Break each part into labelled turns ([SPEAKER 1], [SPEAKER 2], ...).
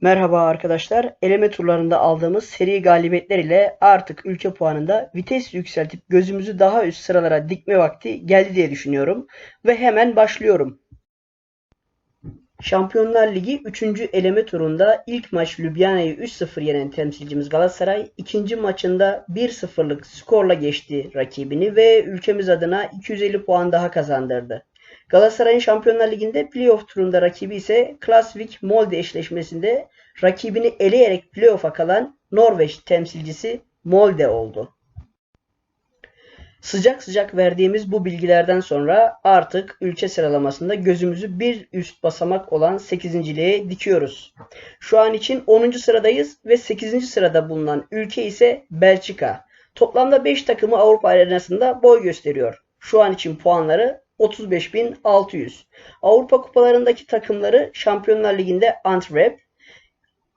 [SPEAKER 1] Merhaba arkadaşlar. Eleme turlarında aldığımız seri galibiyetler ile artık ülke puanında vites yükseltip gözümüzü daha üst sıralara dikme vakti geldi diye düşünüyorum. Ve hemen başlıyorum. Şampiyonlar Ligi 3. eleme turunda ilk maç Ljubljana'yı 3-0 yenen temsilcimiz Galatasaray ikinci maçında 1-0'lık skorla geçti rakibini ve ülkemiz adına 250 puan daha kazandırdı. Galatasaray'ın Şampiyonlar Ligi'nde playoff turunda rakibi ise Klasvik Molde eşleşmesinde rakibini eleyerek playoff'a kalan Norveç temsilcisi Molde oldu. Sıcak sıcak verdiğimiz bu bilgilerden sonra artık ülke sıralamasında gözümüzü bir üst basamak olan 8.liğe dikiyoruz. Şu an için 10. sıradayız ve 8. sırada bulunan ülke ise Belçika. Toplamda 5 takımı Avrupa arenasında boy gösteriyor. Şu an için puanları 35.600. Avrupa kupalarındaki takımları Şampiyonlar Ligi'nde Antwerp,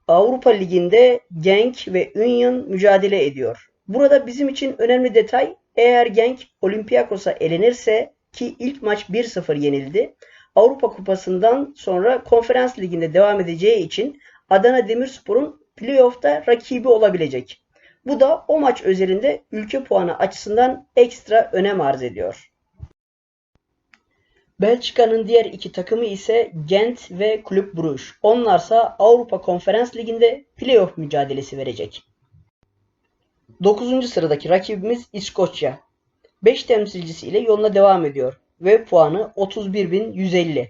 [SPEAKER 1] Avrupa Ligi'nde Genk ve Union mücadele ediyor. Burada bizim için önemli detay eğer Genk Olympiakos'a elenirse ki ilk maç 1-0 yenildi. Avrupa Kupası'ndan sonra Konferans Ligi'nde devam edeceği için Adana Demirspor'un playoff'ta rakibi olabilecek. Bu da o maç özelinde ülke puanı açısından ekstra önem arz ediyor. Belçika'nın diğer iki takımı ise Gent ve Kulüp Bruges. Onlarsa Avrupa Konferans Ligi'nde playoff mücadelesi verecek. 9. sıradaki rakibimiz İskoçya. 5 temsilcisiyle yoluna devam ediyor ve puanı 31.150.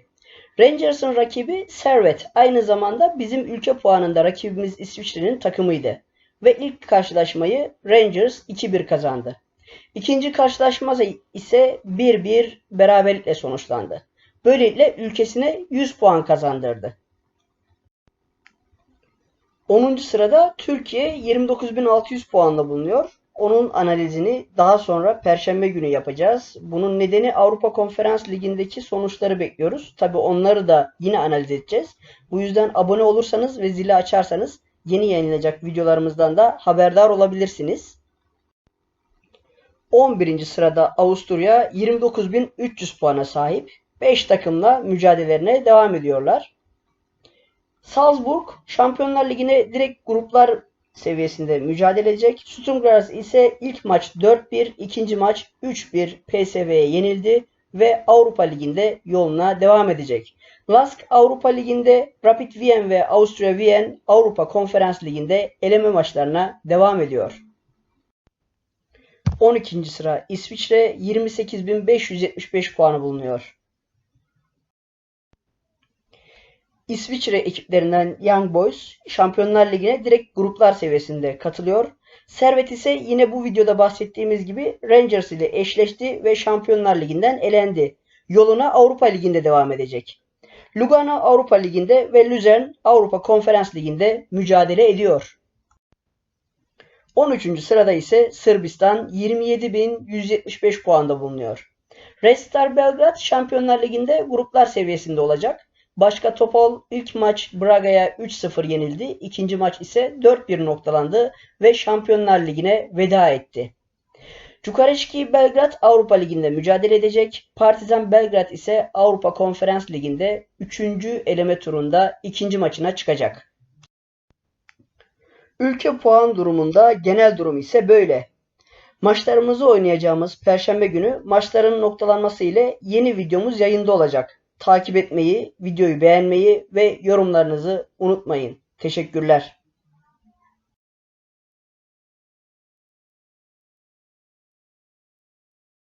[SPEAKER 1] Rangers'ın rakibi Servet aynı zamanda bizim ülke puanında rakibimiz İsviçre'nin takımıydı ve ilk karşılaşmayı Rangers 2-1 kazandı. İkinci karşılaşma ise 1-1 beraberlikle sonuçlandı. Böylelikle ülkesine 100 puan kazandırdı. 10. sırada Türkiye 29.600 puanla bulunuyor. Onun analizini daha sonra Perşembe günü yapacağız. Bunun nedeni Avrupa Konferans Ligi'ndeki sonuçları bekliyoruz. Tabi onları da yine analiz edeceğiz. Bu yüzden abone olursanız ve zili açarsanız yeni yayınlanacak videolarımızdan da haberdar olabilirsiniz. 11. sırada Avusturya 29.300 puana sahip. 5 takımla mücadelelerine devam ediyorlar. Salzburg Şampiyonlar Ligi'ne direkt gruplar seviyesinde mücadele edecek. Stuttgart ise ilk maç 4-1, ikinci maç 3-1 PSV'ye yenildi ve Avrupa Ligi'nde yoluna devam edecek. Lask Avrupa Ligi'nde Rapid Wien ve Avusturya Wien Avrupa Konferans Ligi'nde eleme maçlarına devam ediyor. 12. sıra İsviçre 28.575 puanı bulunuyor. İsviçre ekiplerinden Young Boys Şampiyonlar Ligi'ne direkt gruplar seviyesinde katılıyor. Servet ise yine bu videoda bahsettiğimiz gibi Rangers ile eşleşti ve Şampiyonlar Ligi'nden elendi. Yoluna Avrupa Ligi'nde devam edecek. Lugano Avrupa Ligi'nde ve Luzern Avrupa Konferans Ligi'nde mücadele ediyor. 13. sırada ise Sırbistan 27.175 puanda bulunuyor. Red Star Belgrad Şampiyonlar Ligi'nde gruplar seviyesinde olacak. Başka Topol ilk maç Braga'ya 3-0 yenildi. İkinci maç ise 4-1 noktalandı ve Şampiyonlar Ligi'ne veda etti. Cukareşki Belgrad Avrupa Ligi'nde mücadele edecek. Partizan Belgrad ise Avrupa Konferans Ligi'nde 3. eleme turunda ikinci maçına çıkacak. Ülke puan durumunda genel durum ise böyle. Maçlarımızı oynayacağımız Perşembe günü maçların noktalanması ile yeni videomuz yayında olacak. Takip etmeyi, videoyu beğenmeyi ve yorumlarınızı unutmayın. Teşekkürler.